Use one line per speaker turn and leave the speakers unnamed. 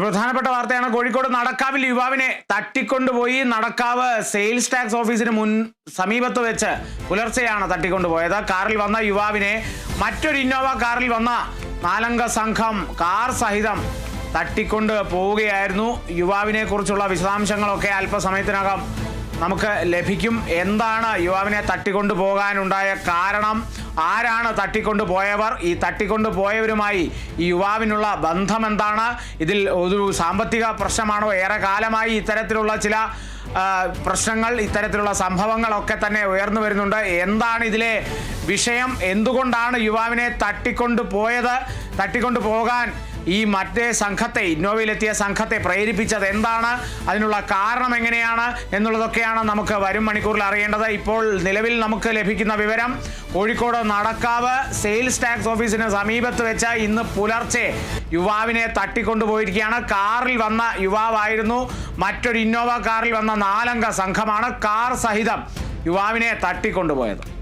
പ്രധാനപ്പെട്ട വാർത്തയാണ്. കോഴിക്കോട് നടക്കാവിൽ യുവാവിനെ തട്ടിക്കൊണ്ടുപോയി. നടക്കാവ് സെയിൽസ് ടാക്സ് ഓഫീസിന് മുൻ സമീപത്ത് വെച്ച് പുലർച്ചെയാണ് തട്ടിക്കൊണ്ടുപോയത്. കാറിൽ വന്ന യുവാവിനെ മറ്റൊരു ഇന്നോവ കാറിൽ വന്ന നാലംഗ സംഘം കാർ സഹിതം തട്ടിക്കൊണ്ട് പോവുകയായിരുന്നു. യുവാവിനെ കുറിച്ചുള്ള വിശദാംശങ്ങളൊക്കെ അല്പസമയത്തിനകം നമുക്ക് ലഭിക്കും. എന്താണ് യുവാവിനെ തട്ടിക്കൊണ്ടു പോകാനുണ്ടായ കാരണം? ആരാണ് തട്ടിക്കൊണ്ടു പോയവർ ഈ തട്ടിക്കൊണ്ടു പോയവരുമായി ഈ യുവാവിനുള്ള ബന്ധം എന്താണ് ഇതിൽ ഒരു സാമ്പത്തിക പ്രശ്നമാണോ? ഏറെ കാലമായി ഇത്തരത്തിലുള്ള ചില പ്രശ്നങ്ങൾ ഇത്തരത്തിലുള്ള സംഭവങ്ങളൊക്കെ തന്നെ ഉയർന്നു വരുന്നുണ്ട്. എന്താണ് ഇതിലെ വിഷയം? എന്തുകൊണ്ടാണ് യുവാവിനെ തട്ടിക്കൊണ്ടു പോയത് തട്ടിക്കൊണ്ടു പോകാൻ ഈ മറ്റേ സംഘത്തെ ഇന്നോവയിലെത്തിയ സംഘത്തെ പ്രേരിപ്പിച്ചത് എന്താണ്? അതിനുള്ള കാരണം എങ്ങനെയാണ് എന്നുള്ളതൊക്കെയാണ് നമുക്ക് വരും മണിക്കൂറിൽ അറിയേണ്ടത്. ഇപ്പോൾ നിലവിൽ നമുക്ക് ലഭിക്കുന്ന വിവരം കോഴിക്കോട് നടക്കാവ് സെയിൽസ് ടാക്സ് ഓഫീസിന് സമീപത്ത് വെച്ച് ഇന്ന് പുലർച്ചെ യുവാവിനെ തട്ടിക്കൊണ്ടുപോയിരിക്കുകയാണ്. കാറിൽ വന്ന യുവാവായിരുന്നു. മറ്റൊരു ഇന്നോവ കാറിൽ വന്ന നാലംഗ സംഘമാണ് കാർ സഹിതം യുവാവിനെ തട്ടിക്കൊണ്ടുപോയത്.